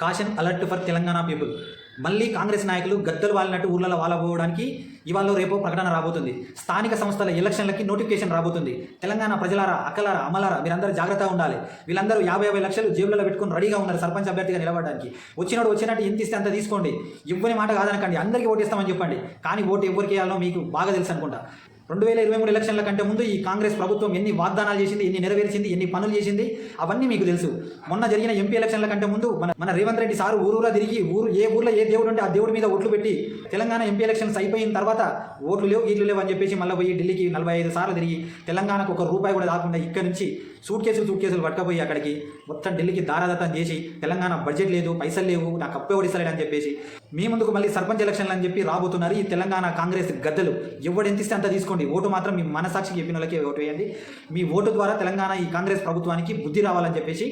Caution alert for Telangana people. మళ్ళీ కాంగ్రెస్ నాయకులు గద్దలు వాలినట్టు ఊర్లలో వాలబోవడానికి ఇవాళ రేపో ప్రకటన రాబోతుంది. స్థానిక సంస్థల ఎలక్షన్లకి నోటిఫికేషన్ రాబోతుంది. తెలంగాణ ప్రజలారా అక్కలారా అమలారా మీరందరూ జాగ్రత్తగా ఉండాలి. వీళ్ళందరూ యాభై యాభై లక్షలు జేబులలో పెట్టుకుని రెడీగా ఉన్నారు సర్పంచ్ అభ్యర్థిగా నిలబడడానికి. వచ్చినోడు వచ్చినట్టు ఎంత ఇస్తే అంత తీసుకోండి. ఇవ్వని మాట కాదనకండి. అందరికీ ఓటేస్తామని చెప్పండి. కానీ ఓటు ఎవరికి వేయాలో మీకు బాగా తెలుసు అనుకుంటా. రెండు వేల ఇరవై మూడు ఎలక్షన్ల కంటే ముందు ఈ కాంగ్రెస్ ప్రభుత్వం ఎన్ని వాగ్దానాలు చేసింది ఎన్ని నెరవేర్చింది ఎన్ని పనులు చేసింది అవన్నీ మీకు తెలుసు. మొన్న జరిగిన ఎంపీ ఎలక్షన్ల కంటే ముందు మన మన రేవంత్ రెడ్డి సారు ఊరూరా తిరిగి ఊరు ఏ ఊర్లో ఏ దేవుడు ఉంటే ఆ దేవుడి మీద ఓట్లు పెట్టి తెలంగాణ ఎంపీ ఎలక్షన్స్ అయిపోయిన తర్వాత ఓట్లు లేవు గీట్లు లేవు అని చెప్పేసి మళ్ళీ పోయి ఢిల్లీకి నలభై ఐదు సార్లు తిరిగి తెలంగాణకు ఒక రూపాయి కూడా రాకుండా ఇక్కడ నుంచి సూట్ కేసులు సూట్ కేసులు పట్టుకపోయి అక్కడికి మొత్తం ఢిల్లీకి దారాదత్తం చేసి తెలంగాణ బడ్జెట్ లేదు పైసలు లేవు నాకు అప్పే ఓడిస్తలేడు అని చెప్పేసి మీ ముందుకు మళ్ళీ సర్పంచ్ ఎలక్షన్లు అని చెప్పి రాబోతున్నారు ఈ తెలంగాణ కాంగ్రెస్ గద్దలు. ఎవడు ఎంత ఇస్తే అంత తీసుకోండి. ఓటు మాత్రం మీ మనసాక్షికి చెప్పిన వాళ్ళకే ఓటు వేయండి. మీ ఓటు ద్వారా తెలంగాణ ఈ కాంగ్రెస్ ప్రభుత్వానికి బుద్ధి రావాలని చెప్పేసి